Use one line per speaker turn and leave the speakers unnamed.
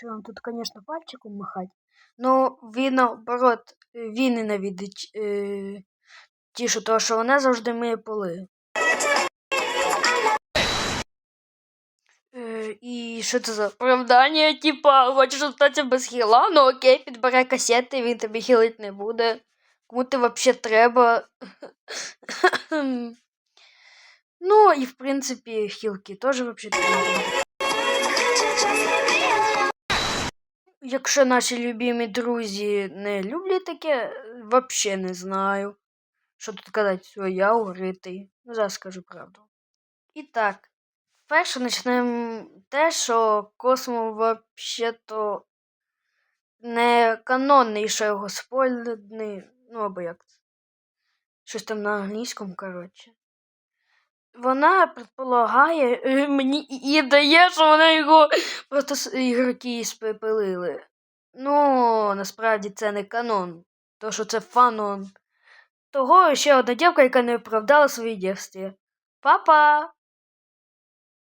хочу вам тут, звісно, пальчиком махати. Ну, він наоборот, він ненавидить е, тішу, тому що вона завжди миє поли. Е, і що це за оправдання? Типа, хочеш остатися без хіла? Ну окей, підбере касети, він тобі хілить не буде. Кому ти взагалі треба? ну, і в принципі, хілки теж взагалі треба. Якщо наші любимі друзі не люблять таке, взагалі не знаю. Що тут казати, все, я уритий. Ну, зараз скажу правду. І так, перше почнемо те, що Космо взагалі-то не канонний, що його спойлерний, ну або як. Щось там на англійському, коротше. Вона предполагає, е, мені і дає, що вона його просто ігроки спепелили. Ну, насправді це не канон, то що це фанон. Того ще одна дівка, яка не оправдала свої дівстві. Папа!